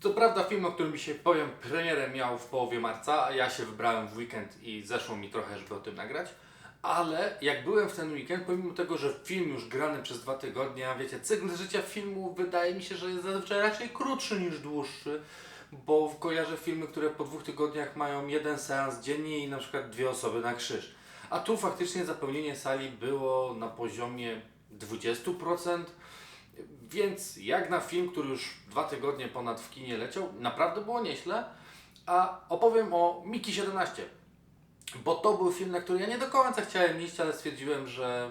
Co prawda film, o którym dzisiaj powiem, premierę miał w połowie marca, a ja się wybrałem w weekend i zeszło mi trochę, żeby o tym nagrać. Ale jak byłem w ten weekend, pomimo tego, że film już grany przez dwa tygodnie, a wiecie, cykl życia filmu wydaje mi się, że jest zazwyczaj raczej krótszy niż dłuższy, bo kojarzę filmy, które po dwóch tygodniach mają jeden seans dziennie i na przykład dwie osoby na krzyż. A tu faktycznie zapełnienie sali było na poziomie 20%. Więc jak na film, który już dwa tygodnie ponad w kinie leciał, naprawdę było nieźle. A opowiem o Miki 17. Bo to był film, na który ja nie do końca chciałem iść, ale stwierdziłem, że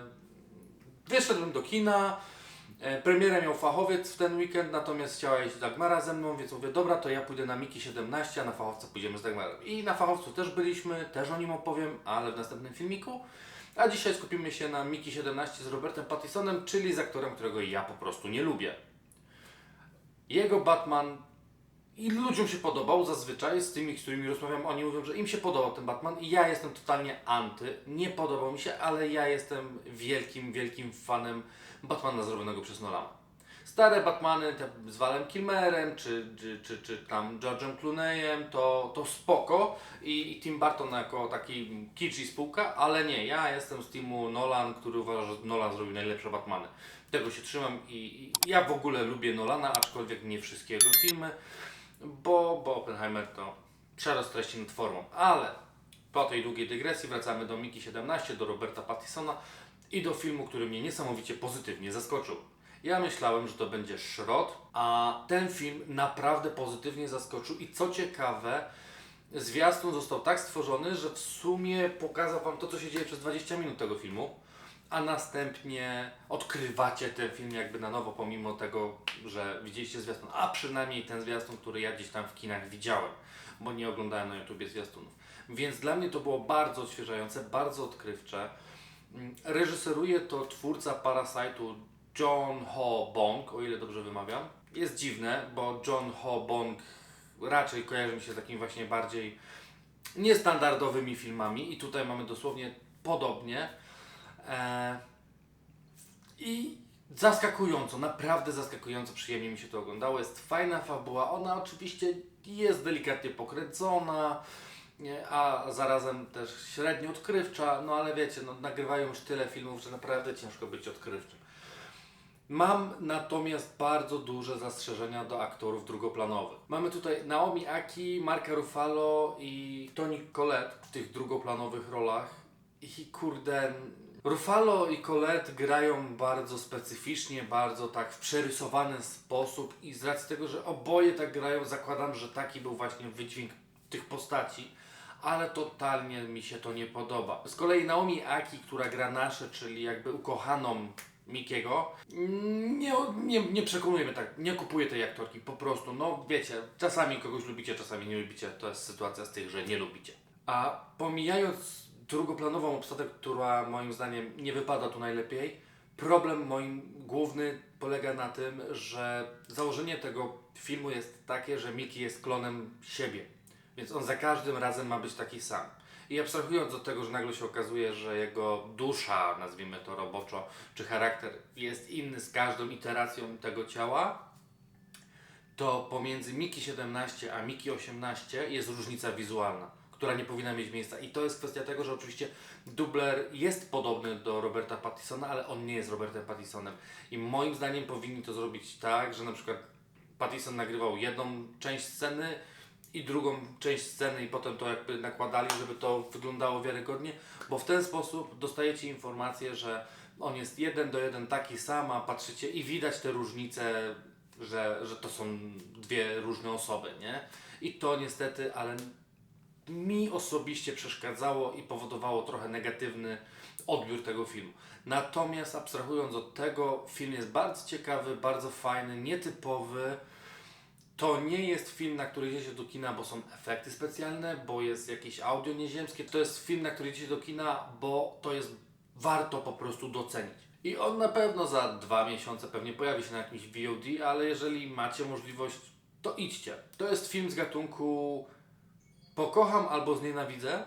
wyszedłem do kina. E, Premierę miał fachowiec w ten weekend, natomiast chciała iść Dagmara ze mną, więc mówię, dobra, to ja pójdę na Miki 17, a na fachowca pójdziemy z Dagmarem. I na fachowcu też byliśmy, też o nim opowiem, ale w następnym filmiku. A dzisiaj skupimy się na Miki 17 z Robertem Pattisonem, czyli z aktorem, którego ja po prostu nie lubię. Jego Batman i ludziom się podobał zazwyczaj, z tymi, z którymi rozmawiam, oni mówią, że im się podobał ten Batman i ja jestem totalnie anty, nie podobał mi się, ale ja jestem wielkim, wielkim fanem Batmana zrobionego przez Nolana. Stare Batmany, te z Valem Kilmerem, czy, czy, czy, czy tam George'em Clooneyem, to, to spoko I, i Tim Burton jako taki kicz i spółka, ale nie, ja jestem z teamu Nolan, który uważa, że Nolan zrobił najlepsze Batmany. Tego się trzymam i, i ja w ogóle lubię Nolana, aczkolwiek nie wszystkie jego filmy, bo, bo Oppenheimer to przerost treści nad formą, ale po tej długiej dygresji wracamy do Miki 17, do Roberta Pattisona i do filmu, który mnie niesamowicie pozytywnie zaskoczył. Ja myślałem, że to będzie szrot, a ten film naprawdę pozytywnie zaskoczył i co ciekawe, zwiastun został tak stworzony, że w sumie pokazał Wam to, co się dzieje przez 20 minut tego filmu, a następnie odkrywacie ten film jakby na nowo, pomimo tego, że widzieliście zwiastun, a przynajmniej ten zwiastun, który ja gdzieś tam w kinach widziałem, bo nie oglądałem na YouTubie zwiastunów. Więc dla mnie to było bardzo odświeżające, bardzo odkrywcze. Mm, Reżyseruje to twórca Parasite'u John Ho Bong, o ile dobrze wymawiam. Jest dziwne, bo John Ho Bong raczej kojarzy mi się z takimi właśnie bardziej niestandardowymi filmami i tutaj mamy dosłownie podobnie. E, I zaskakująco, naprawdę zaskakująco przyjemnie mi się to oglądało. Jest fajna fabuła, ona oczywiście jest delikatnie pokręcona, a zarazem też średnio odkrywcza, no ale wiecie, no, nagrywają już tyle filmów, że naprawdę ciężko być odkrywczym. Mam natomiast bardzo duże zastrzeżenia do aktorów drugoplanowych. Mamy tutaj Naomi Aki, Marka Ruffalo i Toni Collette w tych drugoplanowych rolach. I kurde, Ruffalo i Collette grają bardzo specyficznie, bardzo tak w przerysowany sposób i z racji tego, że oboje tak grają, zakładam, że taki był właśnie wydźwięk tych postaci ale totalnie mi się to nie podoba. Z kolei Naomi Aki, która gra nasze, czyli jakby ukochaną Mikiego, nie, nie, nie przekonuje mnie tak, nie kupuję tej aktorki, po prostu, no wiecie, czasami kogoś lubicie, czasami nie lubicie, to jest sytuacja z tych, że nie lubicie. A pomijając drugoplanową obsadę, która moim zdaniem nie wypada tu najlepiej, problem moim główny polega na tym, że założenie tego filmu jest takie, że Miki jest klonem siebie. Więc on za każdym razem ma być taki sam. I abstrahując od tego, że nagle się okazuje, że jego dusza, nazwijmy to roboczo, czy charakter jest inny z każdą iteracją tego ciała, to pomiędzy Miki 17 a Miki 18 jest różnica wizualna, która nie powinna mieć miejsca. I to jest kwestia tego, że oczywiście dubler jest podobny do Roberta Pattisona, ale on nie jest Robertem Pattisonem. I moim zdaniem powinni to zrobić tak, że na przykład Pattison nagrywał jedną część sceny, i drugą część sceny i potem to jakby nakładali, żeby to wyglądało wiarygodnie, bo w ten sposób dostajecie informację, że on jest jeden do jeden taki sam, a patrzycie i widać te różnice, że, że to są dwie różne osoby, nie? I to niestety, ale mi osobiście przeszkadzało i powodowało trochę negatywny odbiór tego filmu. Natomiast abstrahując od tego, film jest bardzo ciekawy, bardzo fajny, nietypowy. To nie jest film, na który idziecie do kina, bo są efekty specjalne, bo jest jakieś audio nieziemskie. To jest film, na który idziecie do kina, bo to jest warto po prostu docenić. I on na pewno za dwa miesiące pewnie pojawi się na jakimś VOD, ale jeżeli macie możliwość, to idźcie. To jest film z gatunku pokocham albo znienawidzę.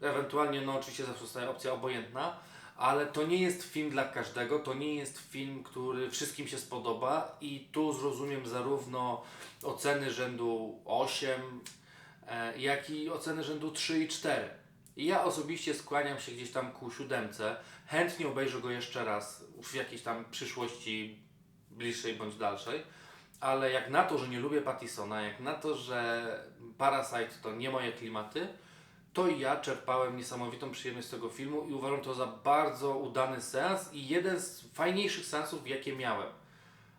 Ewentualnie, no oczywiście zawsze zostaje opcja obojętna, ale to nie jest film dla każdego, to nie jest film, który wszystkim się spodoba i tu zrozumiem zarówno oceny rzędu 8, e, jak i oceny rzędu 3 i 4. I ja osobiście skłaniam się gdzieś tam ku siódemce. Chętnie obejrzę go jeszcze raz w jakiejś tam przyszłości bliższej bądź dalszej. Ale jak na to, że nie lubię Pattisona, jak na to, że Parasite to nie moje klimaty, to ja czerpałem niesamowitą przyjemność z tego filmu i uważam to za bardzo udany seans i jeden z fajniejszych seansów, jakie miałem.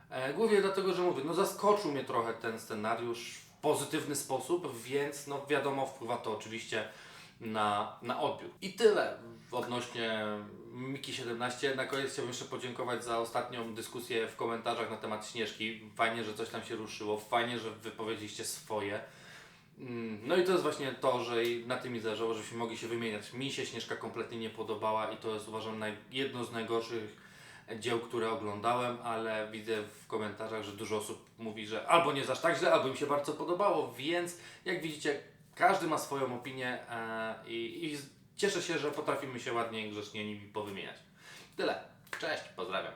E, głównie dlatego, że mówię, no zaskoczył mnie trochę ten scenariusz w pozytywny sposób, więc no wiadomo, wpływa to oczywiście na, na odbiór. I tyle odnośnie Miki 17. Na koniec chciałbym jeszcze podziękować za ostatnią dyskusję w komentarzach na temat Śnieżki. Fajnie, że coś tam się ruszyło, fajnie, że wypowiedzieliście swoje. Mm, No i to jest właśnie to, że na tym mi zależało, żebyśmy mogli się wymieniać. Mi się Śnieżka kompletnie nie podobała i to jest uważam jedno z najgorszych dzieł, które oglądałem, ale widzę w komentarzach, że dużo osób mówi, że albo nie aż tak źle, albo im się bardzo podobało, więc jak widzicie, każdy ma swoją opinię e, i, i cieszę się, że potrafimy się ładnie i grzecznie nimi powymieniać. Tyle. Cześć, pozdrawiam.